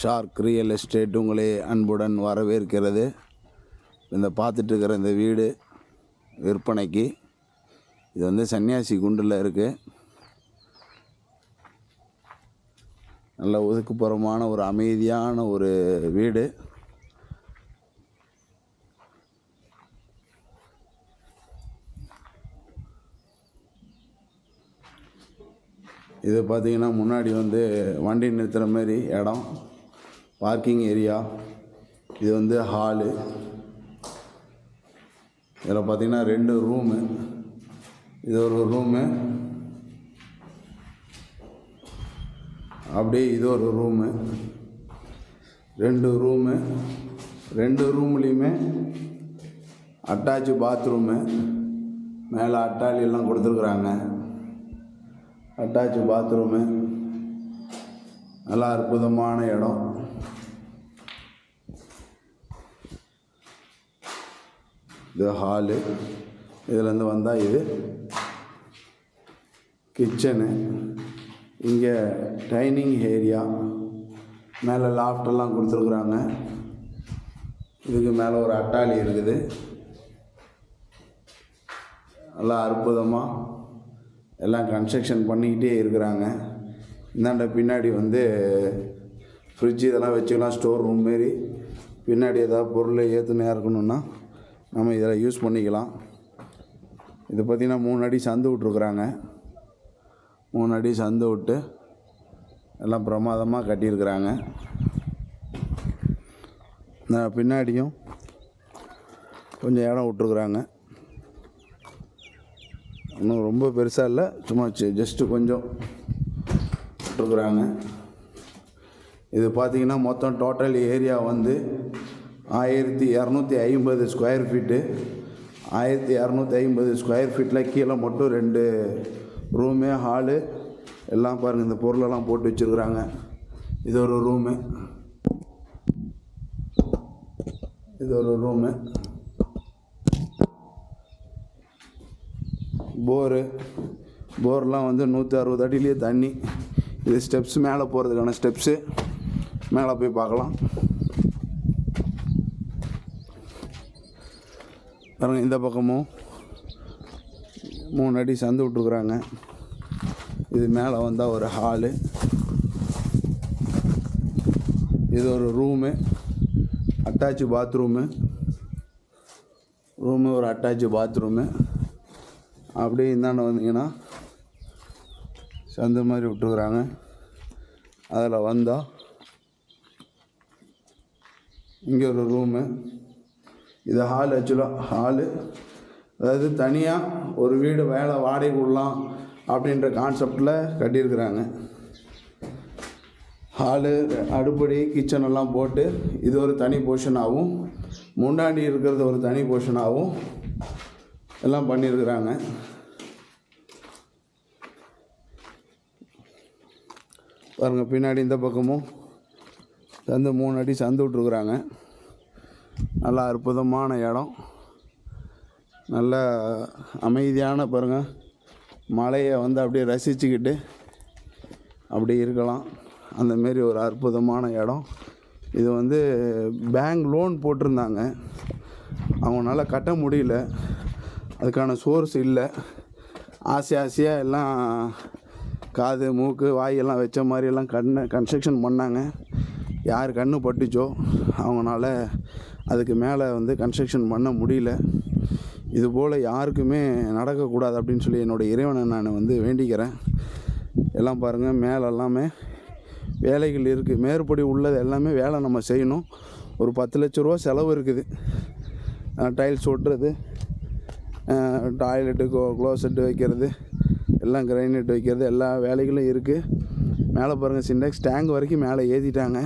Shark real estate உங்களை அன்புடன் வரவேற்கிறது. இந்த பார்த்துட்ருக்கிற இந்த வீடு விற்பனைக்கு இது வந்து சன்னியாசி குண்டில் இருக்குது நல்ல ஒதுக்குப்புறமான ஒரு அமைதியான ஒரு வீடு. இது பார்த்தீங்கன்னா முன்னாடி வந்து வண்டி நிறுத்துகிற மாதிரி இடம். பார்க்கிங் ஏரியா இது வந்து ஹாலு. இதில் பார்த்தீங்கன்னா ரெண்டு ரூமு. இது ஒரு ரூமு. அப்படியே இது ஒரு ரூமு. ரெண்டு ரூமு. ரெண்டு ரூம்லேயுமே அட்டாச்சு பாத்ரூமு. மேலே அட்டாளி எல்லாம் கொடுத்துருக்குறாங்க. Attach bathroom. நல்லா அற்புதமான இடம். இது ஹாலு. இதுலேருந்து வந்தால் இது கிச்சனு. இங்கே டைனிங் ஏரியா. மேலே லாஃப்டெல்லாம் கொடுத்துருக்குறாங்க. இதுக்கு மேலே ஒரு அட்டாளி இருக்குது. நல்லா அற்புதமாக எல்லாம் கன்ஸ்ட்ரக்ஷன் பண்ணிக்கிட்டே இருக்கிறாங்க. இந்தாண்ட பின்னாடி வந்து ஃப்ரிட்ஜ் இதெல்லாம் வச்சுக்கலாம் ஸ்டோர் ரூம் மாரி. பின்னாடி ஏதாவது பொருளை ஏற்றுனையாக இருக்கணும்னா நம்ம இதில் யூஸ் பண்ணிக்கலாம். இது பார்த்திங்கன்னா மூணு அடி சந்து விட்ருக்குறாங்க மூணு அடி சந்து விட்டு எல்லாம் பிரமாதமாக கட்டியிருக்கிறாங்க. பின்னாடியும் கொஞ்சம் இடம் விட்ருக்குறாங்க இன்னும் ரொம்ப பெருசாக இல்லை சும்மா ஜஸ்ட்டு கொஞ்சம் விட்ருக்குறாங்க இது பார்த்திங்கன்னா மொத்தம் டோட்டல் ஏரியா வந்து ஆயிரத்தி இரநூத்தி ஐம்பது ஸ்கொயர் ஃபீட்டு ஆயிரத்தி இரநூத்தி ஐம்பது ஸ்கொயர் ஃபீட்டில் கீழே மட்டும் ரெண்டு ரூமு ஹாலு எல்லாம் பாருங்கள் இந்த பொருளெல்லாம் போட்டு வச்சுருக்குறாங்க. இது ஒரு ரூமு இது ஒரு ரூமு போரு போர்லாம் வந்து நூற்றி அறுபது அடியிலேயே தண்ணி. இது ஸ்டெப்ஸ் மேலே போகிறதுக்கான ஸ்டெப்ஸு மேலே போய் பார்க்கலாம். பாருங்கள் இந்த பக்கமும் மூணு அடி சந்து விட்ருக்குறாங்க இது மேலே வந்தால் ஒரு ஹாலு இது ஒரு ரூமு அட்டாச்சு பாத்ரூமு ரூமு ஒரு அட்டாச்சு பாத்ரூமு அப்படியே இந்தாண்ட வந்தீங்கன்னா சந்து மாதிரி விட்டுருக்குறாங்க. அதில் வந்தால் இங்கே ஒரு ரூமு இது ஹால் ஆக்சுவலாக ஹாலு அதாவது தனியாக ஒரு வீடு வேலை வாடகை விடலாம் அப்படின்ற கான்செப்டில் கட்டியிருக்கிறாங்க. ஹாலு அடுப்படி கிச்சன் எல்லாம் போட்டு இது ஒரு தனி போர்ஷனாகவும் முண்டாண்டி இருக்கிறது ஒரு தனி போர்ஷனாகவும் எல்லாம் பண்ணியிருக்கிறாங்க. பாருங்கள் பின்னாடி இந்த பக்கமும் சந்து மூணு அடி சந்து விட்ருக்குறாங்க நல்லா அற்புதமான இடம். நல்ல அமைதியான பாருங்கள் மலையை வந்து அப்படியே ரசிச்சுக்கிட்டு அப்படி இருக்கலாம். அந்த மாரி ஒரு அற்புதமான இடம். இது வந்து பேங்க் லோன் போட்டிருந்தாங்க. அவங்களால கட்ட முடியல. அதுக்கான சோர்ஸ் இல்லை. ஆசை ஆசையாக எல்லாம் காது மூக்கு வாயெல்லாம் வச்ச மாதிரியெல்லாம் கண்ணை கன்ஸ்ட்ரக்ஷன் பண்ணாங்க. யார் கண்ணு பட்டுச்சோ அவங்களால அதுக்கு மேலே வந்து கன்ஸ்ட்ரக்ஷன் பண்ண முடியல. இதுபோல் யாருக்குமே நடக்கக்கூடாது அப்படின்னு சொல்லி என்னோடய இறைவனை நான் வந்து வேண்டிக்கிறேன். எல்லாம் பாருங்கள் மேலே எல்லாமே வேலைகள் இருக்குது மேற்படி உள்ளது எல்லாமே வேலை நம்ம செய்யணும். ஒரு பத்து லட்ச ரூபா செலவு இருக்குது. டைல்ஸ் ஒட்டுறது டாய்லெட்டு க்ளோ க்ளோசெட்டு வைக்கிறது எல்லாம் கிரைனேட் வைக்கிறது எல்லா வேலைகளும் இருக்குது மேலே பாருங்கள் சின்டெக்ஸ் டேங்க் வரைக்கும் மேலே ஏற்றிட்டாங்க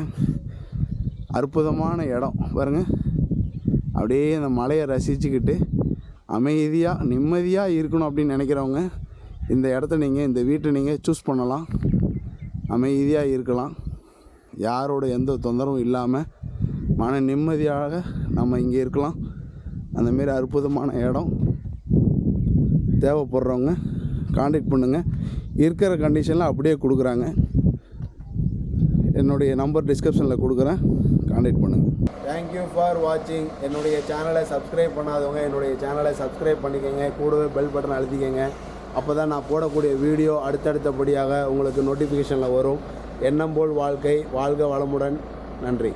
அற்புதமான இடம் பாருங்கள் அப்படியே அந்த மலையை ரசிச்சுக்கிட்டு அமைதியாக நிம்மதியாக இருக்கணும் அப்படின்னு நினைக்கிறவங்க இந்த இடத்த நீங்கள் இந்த வீட்டை நீங்கள் சூஸ் பண்ணலாம். அமைதியாக இருக்கலாம். யாரோட எந்த தொந்தரவும் இல்லாமல் மன நிம்மதியாக நம்ம இங்கே இருக்கலாம். அந்தமாரி அற்புதமான இடம் தேவைப்படுறவங்க காண்டாக்ட் பண்ணுங்கள் இருக்கிற கண்டிஷனில் அப்படியே கொடுக்குறாங்க. என்னுடைய நம்பர் டிஸ்கிரிப்ஷனில் கொடுக்குறேன். கான்டாக்ட் பண்ணுங்கள் தேங்க்யூ ஃபார் வாட்சிங் என்னுடைய சேனலை சப்ஸ்கிரைப் பண்ணாதவங்க என்னுடைய சேனலை சப்ஸ்கிரைப் பண்ணிக்கோங்க. கூடவே பெல் பட்டன் அழுத்திக்கங்க. அப்போ தான் நான் போடக்கூடிய வீடியோ அடுத்தடுத்தபடியாக உங்களுக்கு நோட்டிஃபிகேஷனில் வரும். எண்ணம் போல் வாழ்க்கை வாழ்க வளமுடன். நன்றி.